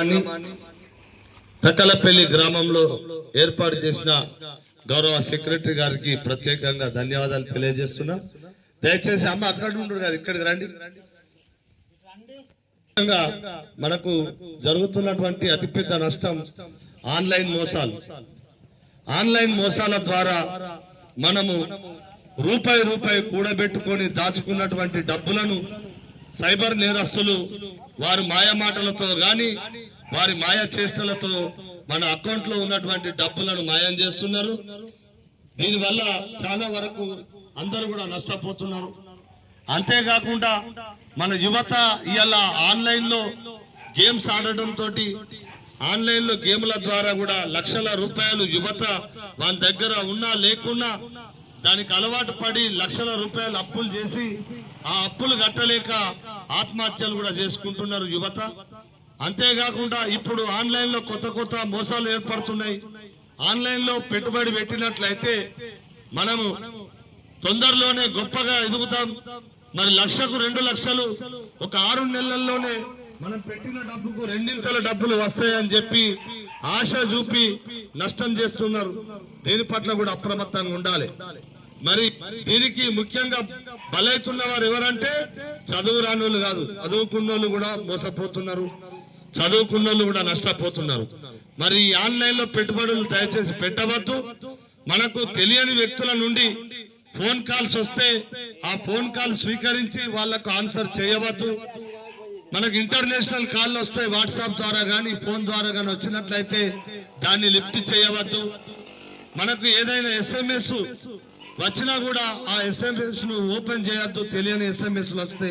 అని తకలపల్లి గ్రామంలో ఏర్పాటు చేసిన గౌరవ సెక్రటరీ గారికి ప్రత్యేకంగా ధన్యవాదాలు తెలియజేస్తున్నా. దయచేసి అమ్మ అక్కడ ఉండరు కదా ఇక్కడికి రండి. మనకు జరుగుతున్నటువంటి అతిపెద్ద నష్టం ఆన్లైన్ మోసాలు. ఆన్లైన్ మోసాల ద్వారా మనము రూపాయి రూపాయి కూడబెట్టుకొని దాచుకున్నటువంటి డబ్బులను సైబర్ నేరస్తులు వారి మాయ మాటలతో గాని వారి మాయ చేష్టలతో మన అకౌంట్లో ఉన్నటువంటి డబ్బులను మాయం చేస్తున్నారు. దీనివల్ల చాలా వరకు అందరూ కూడా నష్టపోతున్నారు. అంతేకాకుండా మన యువత ఇవాళ ఆన్లైన్లో గేమ్స్ ఆడటం తోటి ఆన్లైన్లో గేమ్ల ద్వారా కూడా లక్షల రూపాయలు యువత వాళ్ళ దగ్గర ఉన్నా లేకున్నా దానికి అలవాటు పడి లక్షల రూపాయలు అప్పులు చేసి ఆ అప్పులు కట్టలేక ఆత్మహత్యలు కూడా చేసుకుంటున్నారు యువత. అంతేకాకుండా ఇప్పుడు ఆన్లైన్లో కొత్త కొత్త మోసాలు ఏర్పడుతున్నాయి. ఆన్లైన్లో పెట్టుబడి పెట్టినట్లయితే మనము తొందరలోనే గొప్పగా ఎదుగుతాం. మరి లక్షకు రెండు లక్షలు ఒక ఆరు నెలల్లోనే మనం పెట్టిన డబ్బుకు రెండింతల డబ్బులు వస్తాయని చెప్పి ఆశ చూపి నష్టం చేస్తున్నారు. దీని పట్ల కూడా అప్రమత్తంగా ఉండాలి. మరి దీనికి ముఖ్యంగా బలైతున్న వారు ఎవరంటే చదువు రానోళ్ళు కాదు చదువుకున్నోళ్ళు కూడా మోసపోతున్నారు. చదువుకున్నోళ్ళు కూడా నష్టపోతున్నారు. మరి ఆన్లైన్లో పెట్టుబడులు దయచేసి పెట్టవద్దు. మనకు తెలియని వ్యక్తుల నుండి ఫోన్ కాల్స్ వస్తే ఆ ఫోన్ కాల్ స్వీకరించి వాళ్ళకు ఆన్సర్ చేయవద్దు. మనకు ఇంటర్నేషనల్ కాల్ వస్తాయి వాట్సాప్ ద్వారా కానీ ఫోన్ ద్వారా కానీ వచ్చినట్లయితే దాన్ని లిఫ్ట్ చేయవద్దు. మనకు ఏదైనా ఎస్ఎంఎస్ వచ్చినా కూడా ఆ ఎస్ఎంఎస్ను ఓపెన్ చేయొద్దు తెలియని ఎస్ఎంఎస్ వస్తే.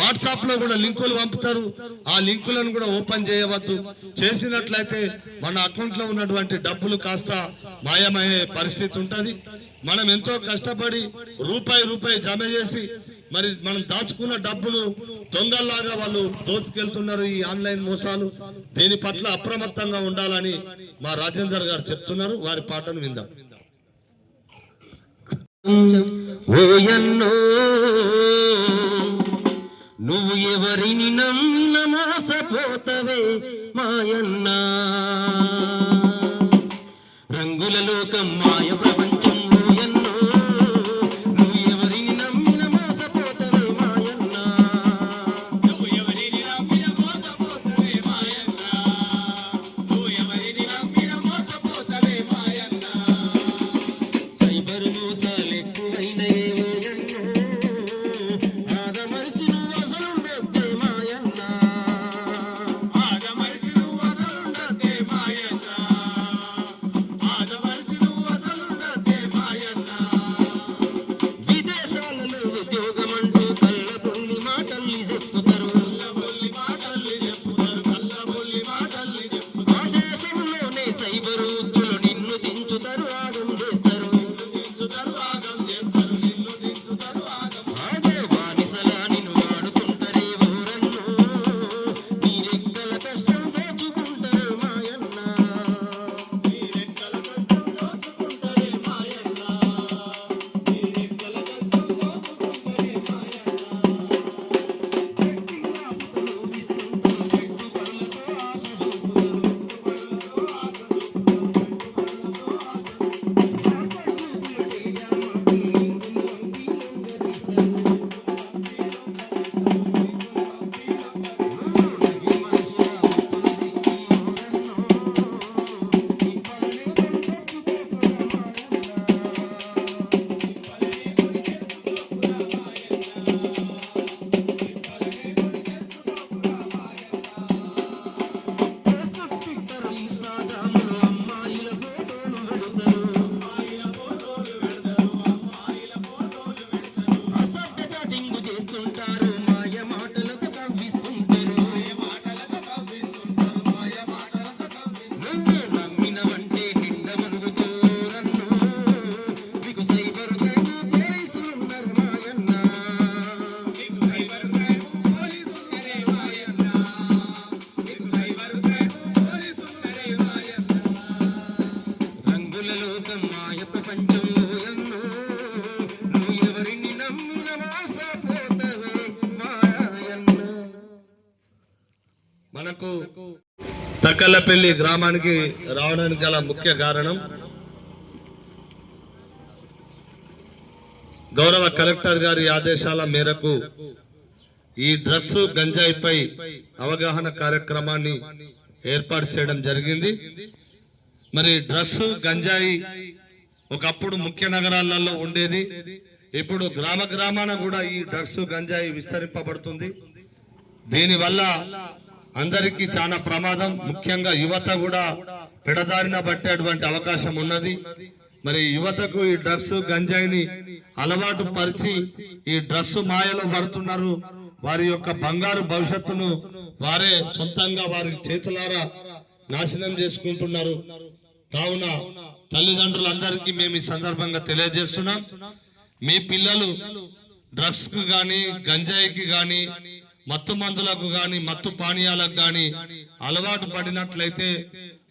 వాట్సాప్లో కూడా లింకులు పంపుతారు. ఆ లింకులను కూడా ఓపెన్ చేయవద్దు. చేసినట్లయితే మన అకౌంట్లో ఉన్నటువంటి డబ్బులు కాస్త మాయమయ్యే పరిస్థితి ఉంటుంది. మనం ఎంతో కష్టపడి రూపాయి రూపాయి జమ చేసి మరి మనం దాచుకున్న డబ్బులు దొంగల్లాగా వాళ్ళు దోచుకెళ్తున్నారు ఈ ఆన్లైన్ మోసాలు. దీని పట్ల అప్రమత్తంగా ఉండాలని మా రాజేందర్ గారు చెప్తున్నారు. వారి పాటను విందాం. నువ్వు ఎవరిని నమ్మిన మోసపోతవే మాయన్నా రంగుల లోకమ్మా ಇವರು తక్కలపల్లి గ్రామానికి రావడానికి గల ముఖ్య కారణం గౌరవ కలెక్టర్ గారి ఆదేశాల మేరకు ఈ డ్రగ్స్ గంజాయిపై అవగాహన కార్యక్రమాన్ని ఏర్పాటు చేయడం జరిగింది. మరి డ్రగ్స్ గంజాయి ఒకప్పుడు ముఖ్య నగరాలలో ఉండేది. ఇప్పుడు గ్రామ గ్రామాన కూడా ఈ డ్రగ్స్ గంజాయి విస్తరింపబడుతుంది. దీనివల్ల అందరికీ చాలా ప్రమాదం. ముఖ్యంగా యువత కూడా పెడదారిన పట్టేటువంటి అవకాశం ఉన్నది. మరి యువతకు ఈ డ్రగ్స్ గంజాయిని అలవాటు పరిచి ఈ డ్రగ్స్ మాయలో పడుతున్నారు. వారి యొక్క బంగారు భవిష్యత్తును వారే సొంతంగా వారి చేతులారా నాశనం చేసుకుంటున్నారు. కావున తల్లిదండ్రులందరికీ మేము ఈ సందర్భంగా తెలియజేస్తున్నాం. మీ పిల్లలు డ్రగ్స్కు గాని గంజాయికి గాని మత్తు మందులకు గాని మత్తు పానీయాలకు గాని అలవాటు పడినట్లయితే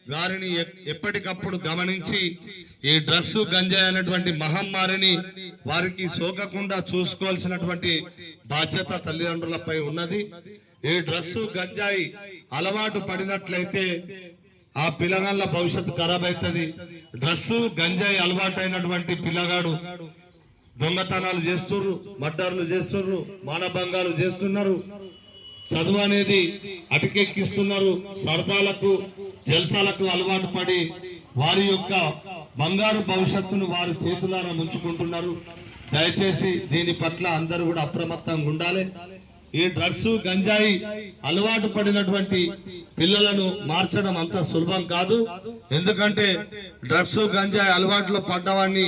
వారిని ఎప్పటికప్పుడు గమనించి ఈ డ్రగ్స్ గంజాయి అనేటువంటి మహమ్మారిని వారికి సోకకుండా చూసుకోవాల్సినటువంటి బాధ్యత తల్లిదండ్రులపై ఉన్నది. ఈ డ్రగ్స్ గంజాయి అలవాటు పడినట్లయితే ఆ పిల్లగాళ్ళ భవిష్యత్తు ఖరాబ్ అవుతుంది డ్రగ్స్ గంజాయి అలవాటైనటువంటి పిల్లగాడు దొంగతనాలు చేస్తున్నారు మర్డర్లు చేస్తున్నారు మానభంగాలు చేస్తున్నారు. చదువు అనేది అటుకెక్కిస్తున్నారు. సరదాలకు జల్సాలకు అలవాటు పడి వారి యొక్క బంగారు భవిష్యత్తును వారి చేతులారా ముంచుకుంటున్నారు. దయచేసి దీని పట్ల అందరూ కూడా అప్రమత్తంగా ఉండాలి. ఈ డ్రగ్స్ గంజాయి అలవాటు పడినటువంటి పిల్లలను మార్చడం అంత సులభం కాదు. ఎందుకంటే డ్రగ్స్ గంజాయి అలవాటులో పడ్డవాడిని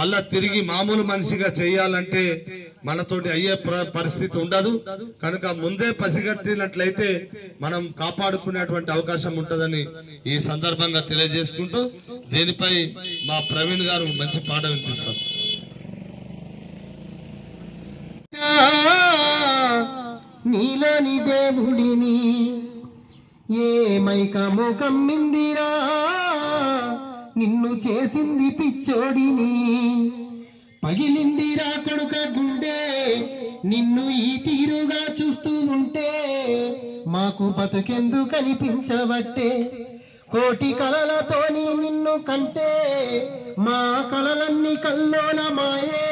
మళ్ళా తిరిగి మామూలు మనిషిగా చేయాలంటే మనతోటి అయ్యే పరిస్థితి ఉండదు. కనుక ముందే పసిగట్టినట్లయితే మనం కాపాడుకునేటువంటి అవకాశం ఉంటుందని ఈ సందర్భంగా తెలియజేసుకుంటూ దీనిపై మా ప్రవీణ్ గారు మంచి పాట వినిపిస్తారు. నీలని దేవుడిని. ఏ మైకము కమ్మిందిరా నిన్ను చేసింది పిచ్చోడిని. పగిలిందిరా కొడుక గుండె. నిన్ను ఈ తీరుగా చూస్తూ ఉంటే మాకు బతుకెందు కనిపించబట్టే. కోటి కలలతోని నిన్ను కంటే మా కలలన్నీ కల్లోల మాయే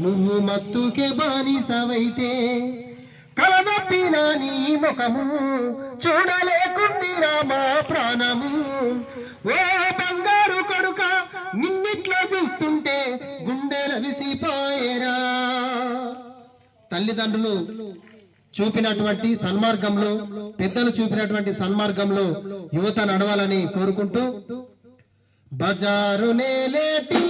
నువ్వు మత్తుకే బానిసవైతే. కలనప్పిన నీ ముఖము చూడలేకుంది మా ప్రాణము. ఓ బంగారు కొడుక నిన్నిట్లా చూస్తుంటే గుండెల విసిపోయేరా. తల్లిదండ్రులు చూపినటువంటి సన్మార్గంలో పెద్దలు చూపినటువంటి సన్మార్గంలో యువత నడవాలని కోరుకుంటూ బజారు నేలేటి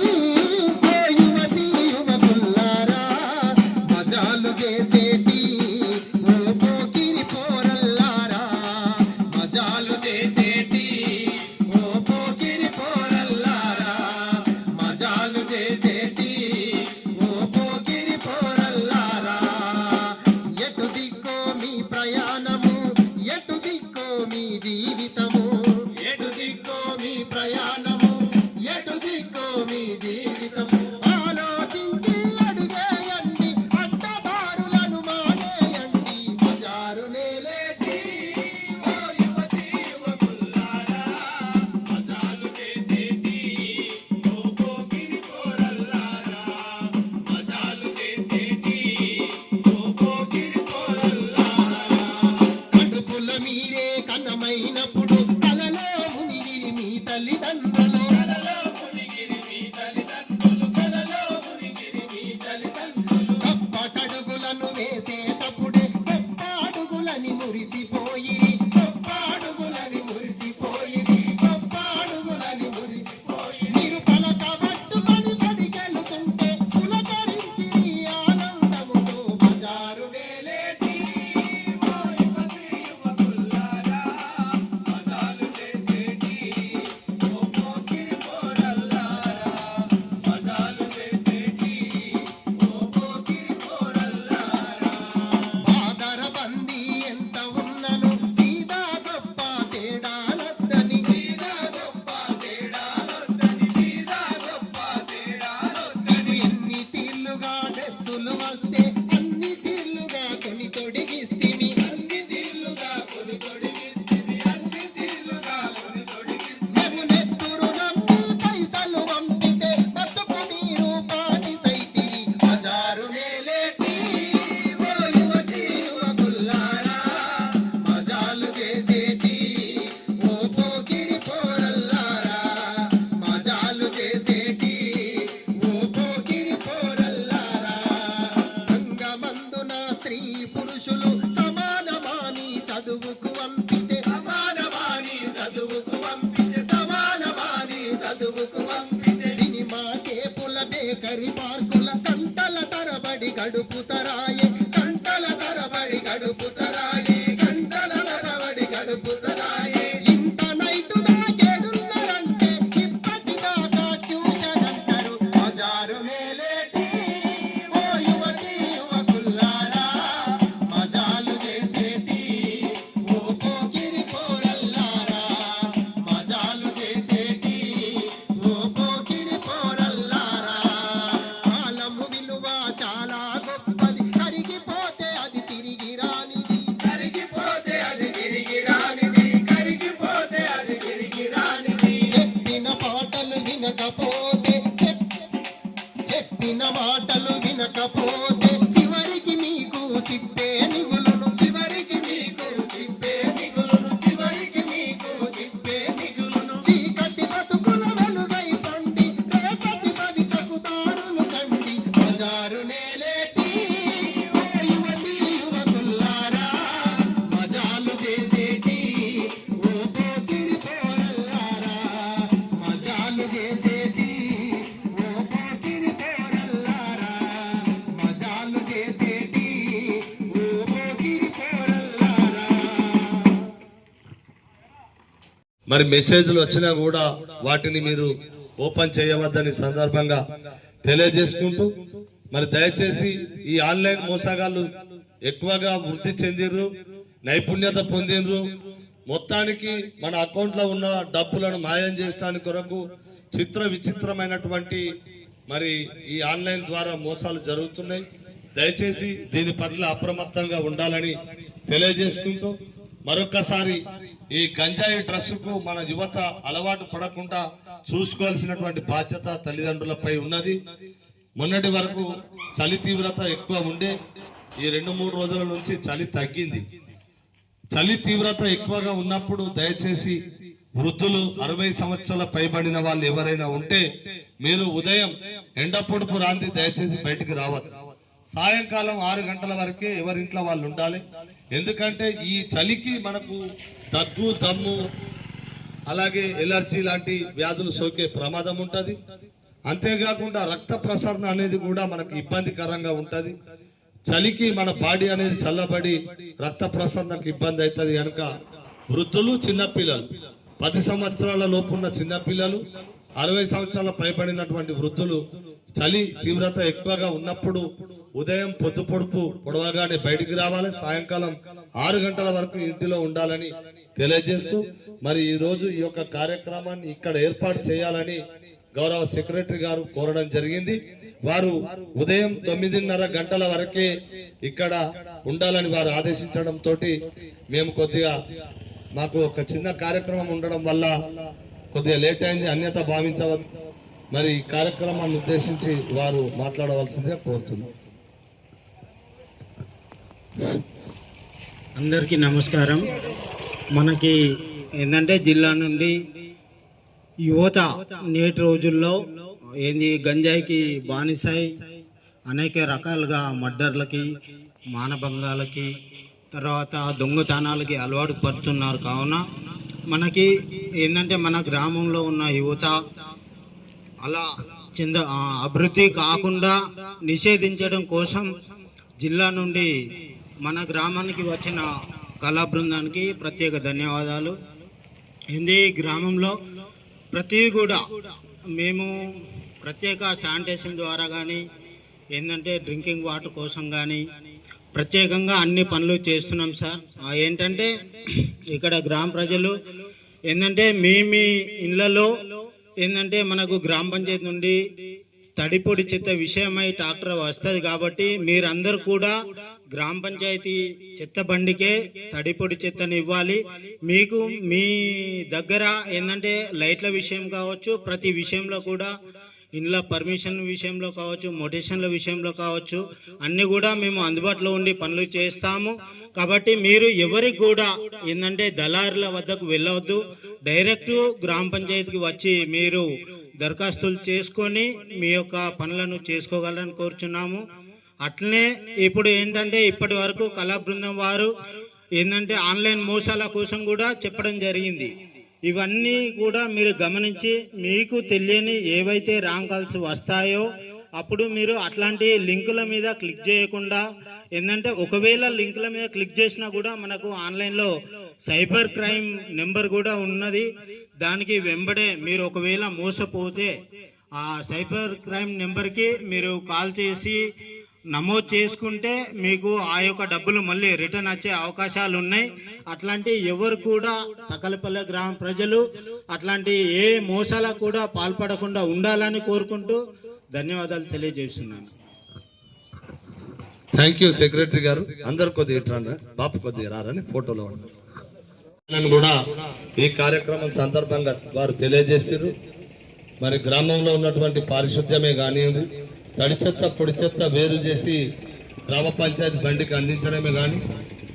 तुम हंसते స్త్రీ పురుషులు సమానమాని చదువుకు పంపితే సమానమాని చదువుకు పంపితే సమానమాని చదువుకు పంపితే సినిమా కేపుల బేకరీ పార్కుల గంటల తరబడి గడుపుతరాయి మరి మెసేజ్లు వచ్చినా కూడా వాటిని మీరు ఓపెన్ చేయవద్దని సందర్భంగా తెలియజేసుకుంటూ మరి దయచేసి ఈ ఆన్లైన్ మోసగాళ్ళు ఎక్కువగా వృద్ధి చెందిర్రు నైపుణ్యత పొందిండ్రు మొత్తానికి మన అకౌంట్లో ఉన్న డబ్బులను మాయం చేయడానికి కొరకు చిత్ర విచిత్రమైనటువంటి మరి ఈ ఆన్లైన్ ద్వారా మోసాలు జరుగుతున్నాయి. దయచేసి దీని పట్ల అప్రమత్తంగా ఉండాలని తెలియజేసుకుంటూ మరొక్కసారి ఈ గంజాయి డ్రగ్స్కు మన యువత అలవాటు పడకుండా చూసుకోవాల్సినటువంటి బాధ్యత తల్లిదండ్రులపై ఉన్నది. మొన్నటి వరకు చలి తీవ్రత ఎక్కువ ఉండే ఈ రెండు మూడు రోజుల నుంచి చలి తగ్గింది. చలి తీవ్రత ఎక్కువగా ఉన్నప్పుడు దయచేసి వృద్ధులు అరవై సంవత్సరాల పైబడిన వాళ్ళు ఎవరైనా ఉంటే మీరు ఉదయం ఎండ పొడుపు రాంది దయచేసి బయటికి రావద్దు. సాయంకాలం ఆరు గంటల వరకే ఎవరింట్లో వాళ్ళు ఉండాలి. ఎందుకంటే ఈ చలికి మనకు దగ్గు దమ్ము అలాగే ఎలర్జీ లాంటి వ్యాధులు సోకే ప్రమాదం ఉంటుంది. అంతేకాకుండా రక్త ప్రసరణ అనేది కూడా మనకు ఇబ్బందికరంగా ఉంటుంది. చలికి మన బాడీ అనేది చల్లబడి రక్త ప్రసరణకు ఇబ్బంది అవుతుంది కనుక వృద్ధులు చిన్నపిల్లలు పది సంవత్సరాల లోపున్న చిన్నపిల్లలు అరవై సంవత్సరాల పైబడినటువంటి వృద్ధులు చలి తీవ్రత ఎక్కువగా ఉన్నప్పుడు ఉదయం పొద్దు పొడుపు పొడవగానే బయటికి రావాలి. సాయంకాలం ఆరు గంటల వరకు ఇంటిలో ఉండాలని తెలియజేస్తూ మరి ఈ రోజు ఈ యొక్క కార్యక్రమాన్ని ఇక్కడ ఏర్పాటు చేయాలని గౌరవ సెక్రటరీ గారు కోరడం జరిగింది. వారు ఉదయం తొమ్మిదిన్నర గంటల వరకే ఇక్కడ ఉండాలని వారు ఆదేశించడంతో మేము కొద్దిగా మాకు ఒక చిన్న కార్యక్రమం ఉండడం వల్ల కొద్దిగా లేట్ అయింది అన్యత భావించవద్దు. మరి ఈ కార్యక్రమాన్ని ఉద్దేశించి వారు మాట్లాడవలసిందిగా కోరుతున్నాం. అందరికీ నమస్కారం. మనకి ఏంటంటే జిల్లా నుండి యువత నేటి రోజుల్లో ఏంది గంజాయికి బానిసాయి అనేక రకాలుగా మర్డర్లకి మానభంగాలకి తర్వాత దొంగతనాలకి అలవాటు పడుతున్నారు. కావున మనకి ఏంటంటే మన గ్రామంలో ఉన్న యువత అలా చెంద అభివృద్ధి కాకుండా నిషేధించడం కోసం జిల్లా నుండి మన గ్రామానికి వచ్చిన కళా బృందానికి ప్రత్యేక ధన్యవాదాలు. ఇది గ్రామంలో ప్రతి కూడా మేము ప్రత్యేక శానిటేషన్ ద్వారా కానీ ఏంటంటే డ్రింకింగ్ వాటర్ కోసం కానీ ప్రత్యేకంగా అన్ని పనులు చేస్తున్నాం సార్. ఏంటంటే ఇక్కడ గ్రామ ప్రజలు ఏంటంటే మీ మీ ఇళ్ళలో ఏంటంటే మనకు గ్రామ పంచాయతీ నుండి తడిపొడి చెత్త విషయమై ట్రాక్టర్ వస్తుంది కాబట్టి మీరందరూ కూడా గ్రామ పంచాయతీ చెత్త బండికే తడిపొడి చెత్తని ఇవ్వాలి. మీకు మీ దగ్గర ఏంటంటే లైట్ల విషయం కావచ్చు ప్రతి విషయంలో కూడా ఇండ్ల పర్మిషన్ విషయంలో కావచ్చు మొటేషన్ల విషయంలో కావచ్చు అన్నీ కూడా మేము అందుబాటులో ఉండి పనులు చేస్తాము. కాబట్టి మీరు ఎవరికి కూడా ఏంటంటే దళారుల వద్దకు వెళ్ళవద్దు. డైరెక్ట్ గ్రామ పంచాయతీకి వచ్చి మీరు దరఖాస్తులు చేసుకొని మీ యొక్క పనులను చేసుకోగలని కోరుచున్నాము. అట్లనే ఇప్పుడు ఏంటంటే ఇప్పటి వరకు కళా బృందం వారు ఏంటంటే ఆన్లైన్ మోసాల కోసం కూడా చెప్పడం జరిగింది. ఇవన్నీ కూడా మీరు గమనించి మీకు తెలియని ఏవైతే రాంగ్ కాల్స్ వస్తాయో అప్పుడు మీరు అట్లాంటి లింకుల మీద క్లిక్ చేయకుండా ఏంటంటే ఒకవేళ లింకుల మీద క్లిక్ చేసినా కూడా మనకు ఆన్లైన్లో సైబర్ క్రైమ్ నెంబర్ కూడా ఉన్నది. దానికి వెంబడే మీరు ఒకవేళ మోసపోతే ఆ సైబర్ క్రైమ్ నెంబర్కి మీరు కాల్ చేసి నమోదు చేసుకుంటే మీకు ఆ యొక్క డబ్బులు మళ్ళీ రిటర్న్ వచ్చే అవకాశాలు ఉన్నాయి. అట్లాంటి ఎవరు కూడా తకలపల్లె గ్రామ ప్రజలు అట్లాంటి ఏ మోసాలకు కూడా పాల్పడకుండా ఉండాలని కోరుకుంటూ ధన్యవాదాలు తెలియజేస్తున్నాను. థ్యాంక్ యూ సెక్రటరీ గారు. అందరు కొద్దిగా రండి బాపు కొద్దిగా రారని ఫోటోలో ఉన్నారు. కూడా ఈ కార్యక్రమం సందర్భంగా వారు తెలియజేశారు మరి గ్రామంలో ఉన్నటువంటి పారిశుద్ధ్యమే కానివ్వండి తడి చెత్త పొడి చెత్త వేరు చేసి గ్రామ పంచాయతీ బండికి అందించడమే కానీ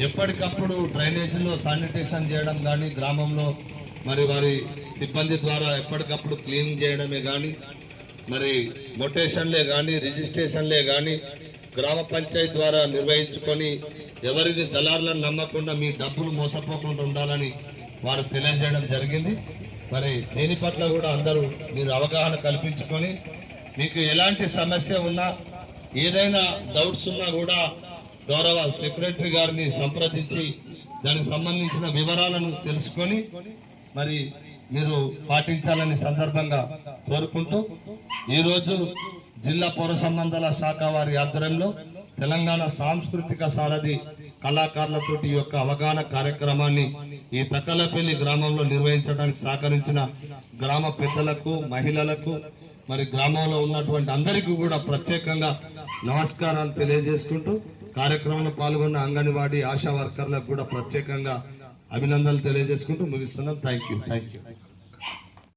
ఎప్పటికప్పుడు డ్రైనేజీలో శానిటేషన్ చేయడం కానీ గ్రామంలో మరి వారి సిబ్బంది ద్వారా ఎప్పటికప్పుడు క్లీన్ చేయడమే కానీ మరి మొటేషన్లే కానీ రిజిస్ట్రేషన్లే కానీ గ్రామ పంచాయతీ ద్వారా నిర్వహించుకొని ఎవరిని దళారులను నమ్మకుండా మీ డబ్బులు మోసపోకుండా ఉండాలని వారు తెలియజేయడం జరిగింది. మరి దీని పట్ల కూడా అందరూ మీరు అవగాహన కల్పించుకొని మీకు ఎలాంటి సమస్య ఉన్నా ఏదైనా డౌట్స్ ఉన్నా కూడా గౌరవ సెక్రటరీ గారిని సంప్రదించి దానికి సంబంధించిన వివరాలను తెలుసుకొని మరి మీరు పాటించాలని సందర్భంగా కోరుకుంటూ ఈరోజు జిల్లా పౌర సంబంధాల శాఖ వారి ఆధ్వర్యంలో తెలంగాణ సాంస్కృతిక సారథి కళాకారులతోటి యొక్క అవగాహన కార్యక్రమాన్ని ఈ తక్కలపల్లి గ్రామంలో నిర్వహించడానికి సహకరించిన గ్రామ పెద్దలకు మహిళలకు మరి గ్రామంలో ఉన్నటువంటి అందరికీ కూడా ప్రత్యేకంగా నమస్కారాలు తెలియజేసుకుంటూ కార్యక్రమంలో పాల్గొన్న అంగన్వాడీ ఆశా వర్కర్లకు కూడా ప్రత్యేకంగా అభినందనలు తెలియజేసుకుంటూ ముగిస్తున్నాం. Thank you thank you